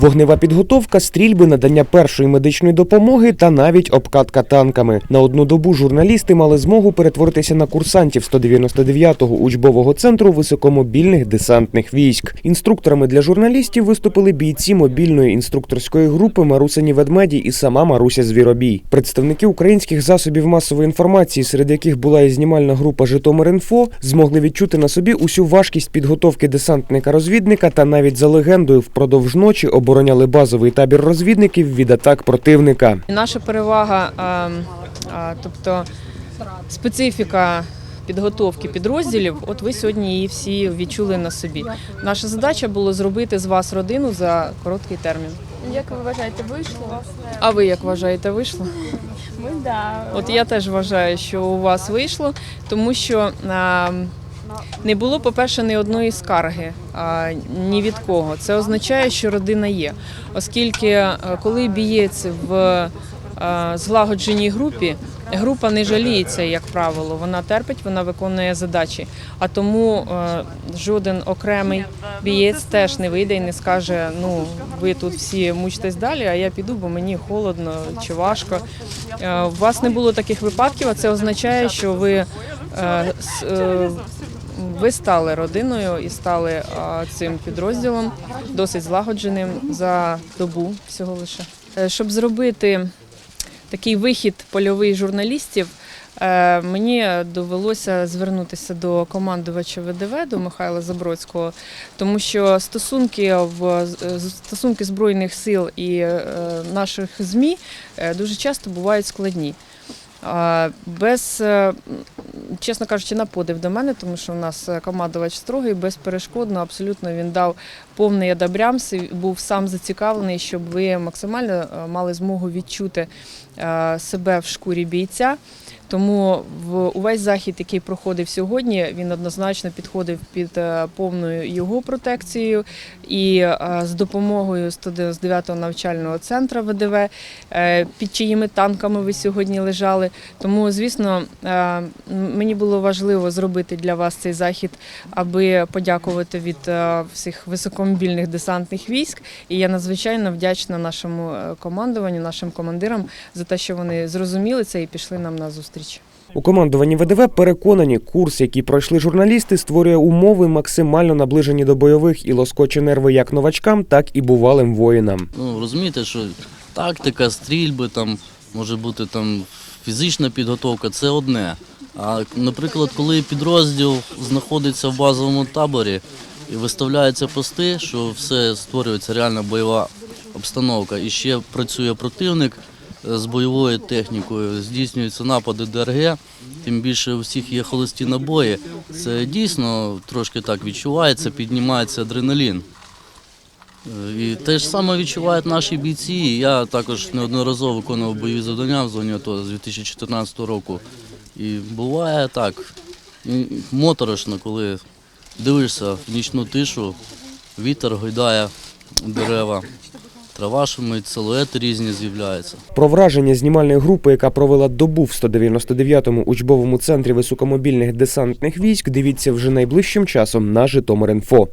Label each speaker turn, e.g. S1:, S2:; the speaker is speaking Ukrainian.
S1: Вогнева підготовка, стрільби, надання першої медичної допомоги та навіть обкатка танками. На одну добу журналісти мали змогу перетворитися на курсантів 199-го учбового центру високомобільних десантних військ. Інструкторами для журналістів виступили бійці мобільної інструкторської групи Марусині Ведмеді і сама Маруся Звіробій. Представники українських засобів масової інформації, серед яких була і знімальна група Житомир.Інфо, змогли відчути на собі усю важкість підготовки десантника-розвідника та навіть за легендою впродовж ночі обороняли базовий табір розвідників від атак противника.
S2: Наша перевага, а, тобто специфіка підготовки підрозділів, от ви сьогодні її всі відчули на собі. Наша задача було зробити з вас родину за короткий термін.
S3: Як ви вважаєте, вийшло?
S2: А ви як вважаєте, вийшло?
S3: Ми да.
S2: От я теж вважаю, що у вас вийшло, тому що а, не було, по-перше, ні одної скарги ні від кого. Це означає, що родина є. Оскільки коли бієць в злагодженій групі, група не жаліється, як правило. Вона терпить, вона виконує задачі. А тому е, жоден окремий бієць теж не вийде і не скаже: ну ви тут всі мучтесь далі, а я піду, бо мені холодно чи важко. Е, У вас не було таких випадків, а це означає, що ви, е, е, ви стали родиною і стали цим підрозділом досить злагодженим за добу всього лише. Е, Щоб зробити такий вихід польовий журналістів. е, Мені довелося звернутися до командувача ВДВ, до Михайла Забродського, тому що стосунки в стосунки збройних сил і е, наших змі дуже часто бувають складні. Без, чесно кажучи, на подив до мене, тому що у нас е, командувач строгий, безперешкодно, абсолютно він дав повний адабрямс був сам зацікавлений, щоб ви максимально е, мали змогу відчути е, себе в шкурі бійця. Тому увесь захід, який проходив сьогодні, він однозначно підходив під е, повною його протекцією і е, з допомогою 199-го навчального центру ВДВ, е, під чиїми танками ви сьогодні лежали. Тому, звісно, мені було важливо зробити для вас цей захід, аби подякувати від всіх високомобільних десантних військ. І я надзвичайно вдячна нашому командуванню, нашим командирам за те, що вони зрозуміли це і пішли нам на зустріч.
S1: У командуванні ВДВ переконані, курс, який пройшли журналісти, створює умови максимально наближені до бойових і лоскоче нерви як новачкам, так і бувалим воїнам.
S4: Ну, розумієте, що тактика, стрільби, там, може бути там фізична підготовка це одне. А, наприклад, коли підрозділ знаходиться в базовому таборі і виставляються пости, що все створюється реальна бойова обстановка, і ще працює противник з бойовою технікою, здійснюються напади ДРГ, тим більше у всіх є холості набої. Це дійсно трошки так відчувається, піднімається адреналін. Е, І те ж саме відчувають наші бійці. Я також неодноразово виконував бойові завдання в зоні АТО з 2014 року. І буває так моторошно, коли дивишся в нічну тишу, вітер гойдає дерева, трава шумить, силуети різні з'являються.
S1: Про враження знімальної групи, яка провела добу в 199-му учбовому центрі високомобільних десантних військ, дивіться вже найближчим часом на Житомир.Інфо.